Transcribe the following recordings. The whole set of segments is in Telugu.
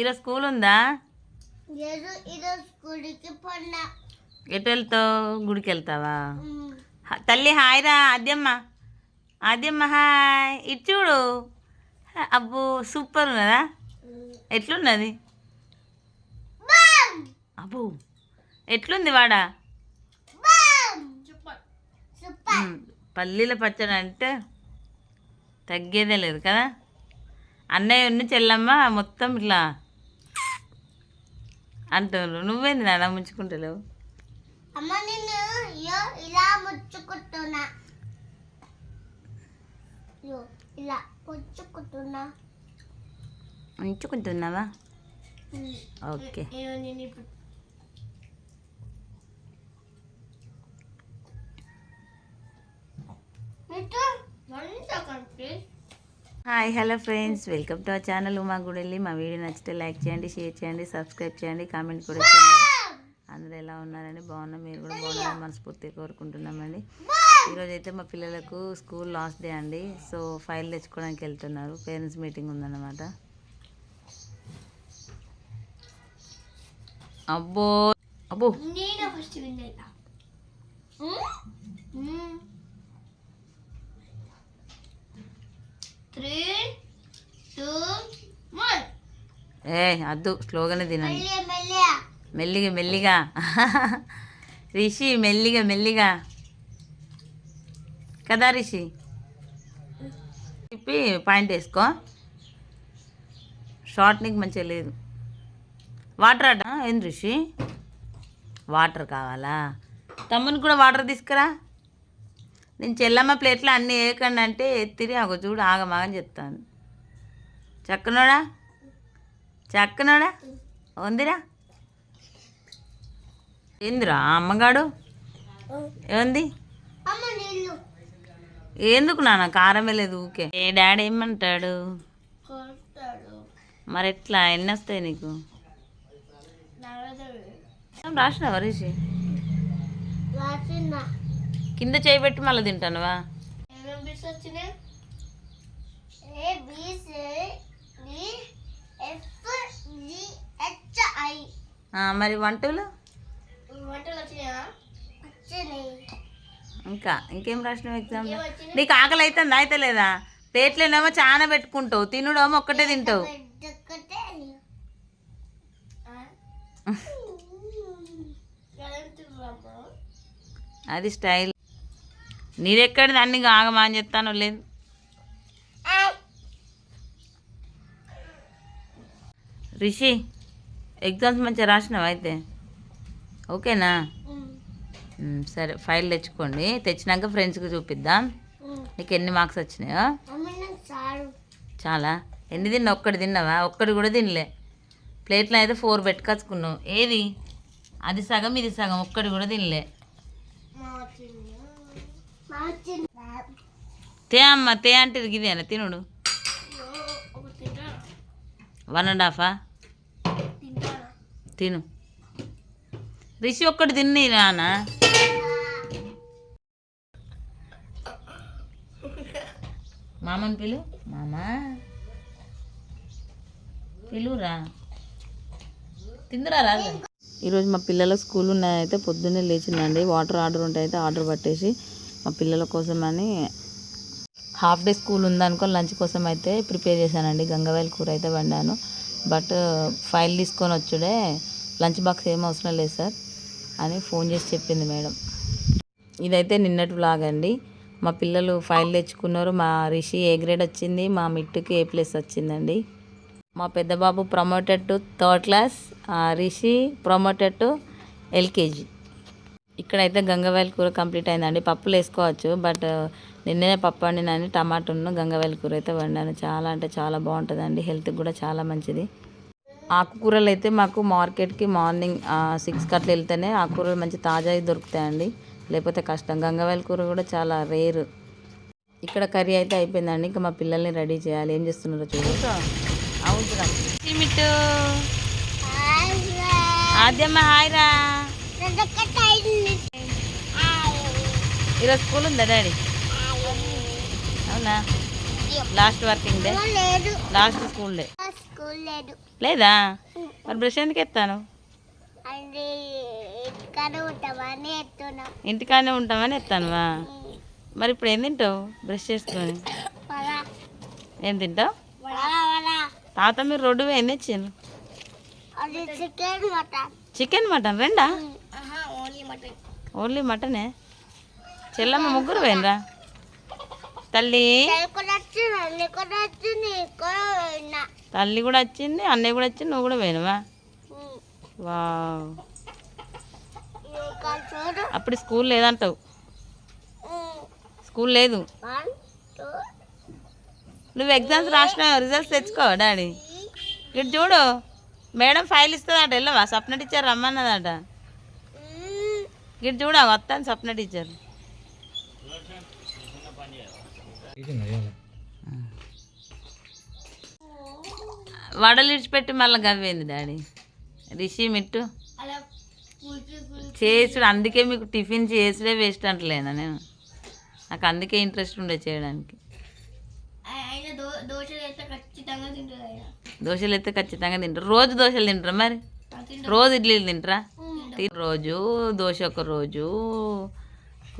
ఈరోజు స్కూల్ ఉందా? ఎటు వెళ్తావు గుడికి వెళ్తావా తల్లి హాయ్ రా ఆద్యమ్మ. ఆద్యమ్మ హాయ్. ఇటు చూడు. అబ్బో సూపర్ ఉన్నదా? ఎట్లున్నది? అబ్బో ఎట్లుంది వాడా? పల్లీల పచ్చడి అంటే తగ్గేదే లేదు కదా? అన్నయ్య ఉన్న చెల్లమ్మ మొత్తం ఇట్లా అంటున్నారు నువ్వేంది నాన్న ముంచుకుంటలేవు అమ్మ నేను ఇయ్యో ఇలా ముచ్చుకుంటున్నా. ఇలా ముచ్చుకుంటున్నా. ముంచుకుంటున్నావా ఓకే. మీతో మంచిగా కనిపి hi hello friends. Welcome to our channel Uma Gudelli. మా వీడియో నచ్చితే లైక్ చేయండి షేర్ చేయండి సబ్స్క్రైబ్ చేయండి కామెంట్ కూడా చేయండి. అందరూ ఎలా ఉన్నారండి? బాగున్నాం మీరు కూడా బాగున్నారని మనస్ఫూర్తిగా కోరుకుంటున్నామండి. ఈరోజు అయితే మా పిల్లలకు స్కూల్ లాస్ట్ డే అండి. సో ఫైల్ తెచ్చుకోవడానికి వెళ్తున్నారు. పేరెంట్స్ మీటింగ్ ఉందన్నమాట. అబ్బో! అబ్బో! ఫస్ట్ విన్ అవుతా త్రీ టూ వన్. ఏ అద్దు స్లోగానే తినండి. మెల్లిగా మెల్లిగా. రిషి మెల్లిగా మెల్లిగా. కదా రిషి? తిప్పి పాయింట్ వేసుకో. షార్ట్ నీకు మంచిగా లేదు. వాటర్ అట ఏంది రిషి? వాటర్ కావాలా? తమ్ముని కూడా వాటర్ తీసుకురా. నేను చెల్లమ్మ ప్లేట్లో అన్నీ వేయకండి అంటే ఎత్తిరి ఒక చూడు ఆగమాగని చెప్తాను చక్కనోడా? చక్కనోడా? ఉందిరా? ఏందిరా అమ్మగాడు? ఏంది? ఎందుకు నాన్న కారం వెళ్ళేది ఊకే ఏ డాడీ ఏమంటాడు? మరి ఎట్లా ఎన్ని వస్తాయి నీకు? రాసిన రాసినావా కింద చేయి పెట్టి మళ్ళీ తింటానువా? ఏమేమి బిస్ వచ్చినాయి? A B C D F G H I. ఆ, మరి వంటలు? ఇంకా ఇంకేం రాసినావు ఎగ్జామ్? నీకు ఆకలి అవుతుంది అయితే లేదా? ప్లేట్లోనేమో చాలా పెట్టుకుంటావు తినుడేమో ఒక్కటే తింటావు. అది స్టైల్. నీదెక్కడిది అన్ని ఆగమా అని చెప్తాను లేదు. రిషి ఎగ్జామ్స్ మంచిగా రాసినావు అయితే? ఓకేనా? సరే ఫైల్ తెచ్చుకోండి. తెచ్చినాక ఫ్రెండ్స్కి చూపిద్దాం? నీకు ఎన్ని మార్క్స్ వచ్చినాయో? చాలు. చాలా. ఎన్ని తిన్నా ఒక్కటి తిన్నావా? ఒక్కటి కూడా తినలే. ప్లేట్లో అయితే ఫోర్ పెట్టుకొచ్చుకున్నావు. ఏది? అది సగం ఇది సగం ఒక్కటి కూడా తినలే. తే అమ్మ తే అంటే ఇదేనా తినుడు. వన్ అండ్ హాఫా తిను. రిషి ఒక్కటి తిన్ని నాన్న మామని పిలు. మామా? పిలురా తిందురా రాదు. ఈరోజు మా పిల్లల స్కూల్ ఉన్నాయైతే పొద్దున్నే లేచిందండి. వాటర్ ఆర్డర్ ఉంటే అయితే ఆర్డర్ పట్టేసి మా పిల్లల కోసమని హాఫ్ డే స్కూల్ ఉందనుకో లంచ్ కోసం అయితే ప్రిపేర్ చేశానండి. గంగవేల కూర అయితే వండాను. బట్ ఫైల్ తీసుకొని వచ్చుడే. లంచ్ బాక్స్ ఏం అవసరం లేదు సార్ అని ఫోన్ చేసి చెప్పింది మేడం. ఇదైతే నిన్నటి వ్లాగ్ అండి. మా పిల్లలు ఫైల్ తెచ్చుకున్నారు. మా రిషి ఏ గ్రేడ్ వచ్చింది మా మిట్టుకి ఏ ప్లేస్ వచ్చిందండి. మా పెద్ద బాబు promoted to third class Rishi promoted to LKG. ఇక్కడైతే గంగవాయల కూర కంప్లీట్ అయిందండి. పప్పులు వేసుకోవచ్చు బట్ నిన్ననే పప్పు వండినని టమాటాను గంగవాయల కూర అయితే వండాను. చాలా అంటే చాలా బాగుంటుందండి. హెల్త్కి కూడా చాలా మంచిది. ఆకుకూరలు అయితే మాకు మార్కెట్కి మార్నింగ్ సిక్స్కి అట్లా వెళ్తేనే ఆకుకూరలు మంచి తాజావి దొరుకుతాయండి. లేకపోతే కష్టం. గంగవాయల కూర కూడా చాలా రేరు. ఇక్కడ కర్రీ అయితే అయిపోయిందండి. ఇంకా మా పిల్లల్ని రెడీ చేయాలి. ఏం చేస్తున్నారో చూడు. అవుతురా మిట్టు ఆద్యమ్మ హాయ్ రా. ఈరోజు స్కూల్ ఉందా డాడీ? అవునా? Last working day? లేదు. Last school day? స్కూల్ లేదు. లేదా? మరి బ్రష్ ఎందుకు ఎత్తాను? ఇక్కడ ఉంటామని ఎత్తానువా? మరి ఇప్పుడు ఏం తింటావు బ్రష్ చేసుకొని? ఏం తింటావు? తాత మీరు రోడ్డు ఏం అది చికెన్ మటన్. చికెన్ మటన్ రెండా? Only mutton. ఓన్లీ మటనే? చెల్లమ్మ ముగ్గురు పోయినరా? తల్లి? తల్లి కూడా వచ్చింది అన్నయ్య కూడా వచ్చింది నువ్వు కూడా పోయినవా? వా అప్పుడు స్కూల్ లేదంటావు. స్కూల్ లేదు. నువ్వు ఎగ్జామ్స్ రాసినావు రిజల్ట్స్ తెచ్చుకో డాడీ. ఇటు చూడు మేడం ఫైల్ ఇస్తుందట వెళ్ళవా? సప్న టీచర్ రమ్మన్నదట. ఇటు చూడు వస్తాను సప్న టీచర్ వడలు ఇడిచిపెట్టి మళ్ళీ గవ్వేంది డాడీ? రిషి మిట్టు? అలా చేసుడు అందుకే మీకు టిఫిన్ చేసుడే వేస్ట్ అంటలేనా నేను? నాకు అందుకే ఇంట్రెస్ట్ ఉండే చేయడానికి. దోశలు అయితే ఖచ్చితంగా తింటారు. రోజు దోశలు తింటారా మరి? రోజు ఇడ్లీలు తింటారా? రోజు దోశ ఒక రోజు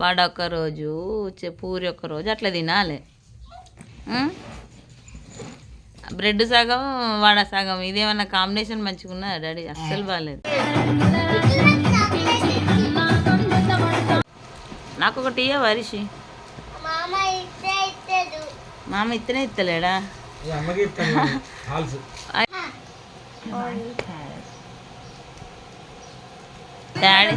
వడ ఒక రోజు పూరి ఒక రోజు అట్లా తినాలి? బ్రెడ్ సగం వడ సగం ఇదేమన్నా కాంబినేషన్ మంచిగా ఉన్నదా డాడీ? అస్సలు బాగాలేదు నాకు ఒక టీ వరిషి మామ ఇత్తనే హాల్స్. డాడీ.